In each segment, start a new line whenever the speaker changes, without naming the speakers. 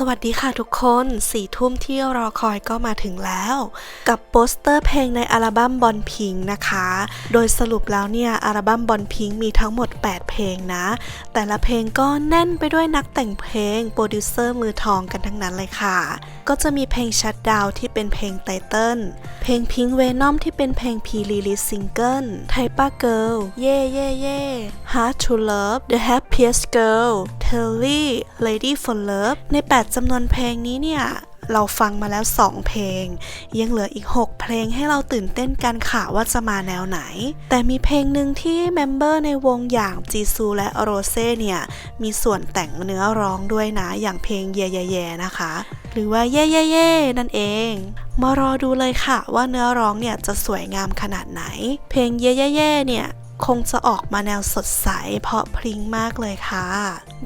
สวัสดีค่ะทุกคนสี่ทุ่มที่รอคอยก็มาถึงแล้ว กับโปสเตอร์เพลงในอัลบั้มบอลพิงค์นะคะ โดยสรุปแล้วเนี่ยอัลบั้มบอลพิงค์มีทั้งหมด 8 เพลงนะ แต่ละเพลงก็แน่นไปด้วยนักแต่งเพลง โปรดิวเซอร์มือทองกันทั้งนั้นเลยค่ะ ก็จะมีเพลงชัดดาวที่เป็นเพลงไตเติ้ลเพลงพิงเวนอมที่เป็นเพลงพีรีลิสซิงเกิลไทป้าเกิลเย่เย่เย่ Hard to Love The Happiest Girl Telly Lady for Love ใน 8จำนวนเพลงนี้เนี่ยเราฟังมาแล้ว 2 เพลง ยังเหลืออีก 6 เพลงให้เราตื่นเต้นกันค่ะว่าจะมาแนวไหน แต่มีเพลงหนึ่งที่เมมเบอร์ในวงอย่างจีซูและโรเซ่เนี่ย มีส่วนแต่งเนื้อร้องด้วยนะ อย่างเพลงเย่เย่เย่นะคะ หรือว่าเย่เย่เย่นั่นเอง มารอดูเลยค่ะว่าเนื้อร้องเนี่ยจะสวยงามขนาดไหน เพลงเย่เย่เย่เนี่ย คงจะออกมาแนวสดใสเพราะพริ้งมากเลยค่ะ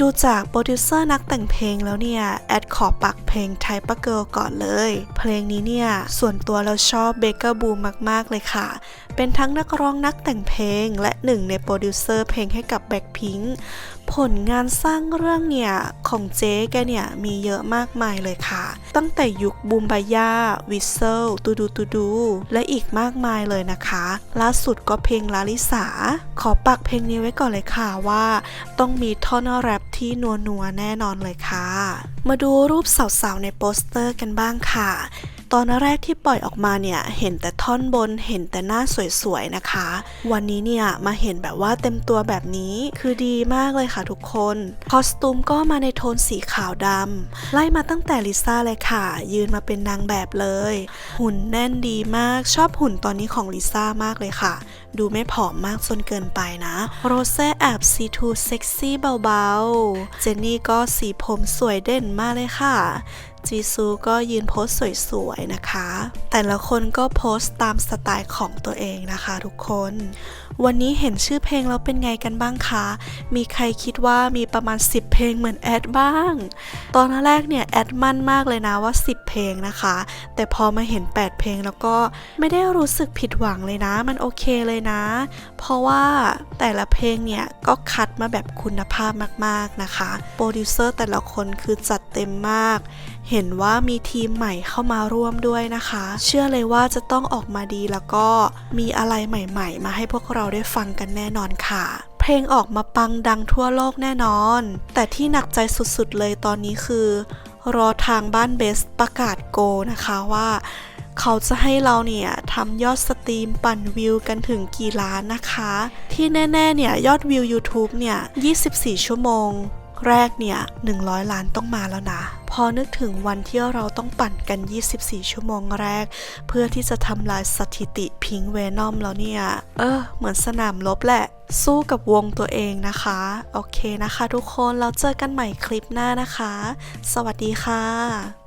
ดูจากโปรดิวเซอร์นักแต่งเพลงแล้วเนี่ย แอดขอปักเพลงไทป e เกิลก่อนเลย เพลงนี้เนี่ย ส่วนตัวเราชอบเบเกอร์บูมมาก ๆ เลยค่ะ เป็นทั้งนักร้องนักแต่งเพลง และหนึ่งในโปรดิวเซอร์เพลงให้กับแบ็คพิงค์ผลงานสร้างเรื่องเนี่ย ของเจ๊แกเนี่ย มีเยอะมากมายเลยค่ะ ตั้งแต่ยุคบูมบายาวิเซลตูดูตูดู และอีกมากมายเลยนะคะ ล่าสุดก็เพลงลาลิสา ขอปักเพลงนี้ไว้ก่อนเลยค่ะว่า ต้องมีท่อนแรปที่นัวนัวแน่นอนเลยค่ะ มาดูรูปสาวๆในโปสเตอร์กันบ้างค่ะ ตอนแรกที่ปล่อยออกมาเนี่ยเห็นแต่ท่อนบนเห็นแต่หน้าสวยๆนะคะ วันนี้เนี่ยมาเห็นแบบว่าเต็มตัวแบบนี้คือดีมากเลยค่ะทุกคนคอสตูมก็มาในโทนสีขาวดำไล่มาตั้งแต่ลิซ่าเลยค่ะ ยืนมาเป็นนางแบบเลย หุ่นแน่นดีมากชอบหุ่นตอนนี้ของลิซ่ามากเลยค่ะ ดูไม่ผอมมากจนเกินไปนะโรเซ่แอบซีทูเซ็กซี่เบาๆ เจนนี่ก็สีผมสวยเด่นมากเลยค่ะ จีซูก็ยืนโพสสวยๆนะคะ แต่ละคนก็โพสต์ตามสไตล์ของตัวเองนะคะทุกคน วันนี้เห็นชื่อเพลงแล้วเป็นไงกันบ้างคะ มีใครคิดว่ามีประมาณ 10 เพลงเหมือนแอดบ้าง ตอนแรกเนี่ยแอดมั่นมากเลยนะว่า 10 เพลงนะคะ แต่พอมาเห็น 8 เพลงแล้วก็ไม่ได้รู้สึกผิดหวังเลยนะ มันโอเคเลยนะ เพราะว่าแต่ละเพลงเนี่ยก็คัดมาแบบคุณภาพมากๆนะคะ โปรดิวเซอร์แต่ละคนคือจัดเต็มมากเเห็นว่ามีทีมใหม่เข้ามาร่วมด้วยนะคะ เชื่อเลยว่าจะต้องออกมาดีแล้วก็มีอะไรใหม่ ๆ มาให้พวกเราได้ฟังกันแน่นอนค่ะเพลงออกมาปังดังทั่วโลกแน่นอน แต่ที่หนักใจสุดๆเลยตอนนี้คือ รอทางบ้านเบสประกาศโกนะคะว่า เขาจะให้เราเนี่ยทำยอดสตรีมปั่นวิวกันถึงกี่ล้านนะคะ ที่แน่ๆเนี่ยยอดวิว YouTube เนี่ย 24 ชั่วโมง แรกเนี่ย 100 ล้านต้องมาแล้วนะ พอนึกถึงวันที่เราต้องปั่นกัน 24 ชั่วโมงแรก เพื่อที่จะทำลายสถิติพิงเวนอมแล้วเนี่ย เออ เหมือนสนามลบแหละ สู้กับวงตัวเองนะคะ โอเคนะคะทุกคน เราเจอกันใหม่คลิปหน้านะคะ สวัสดีค่ะ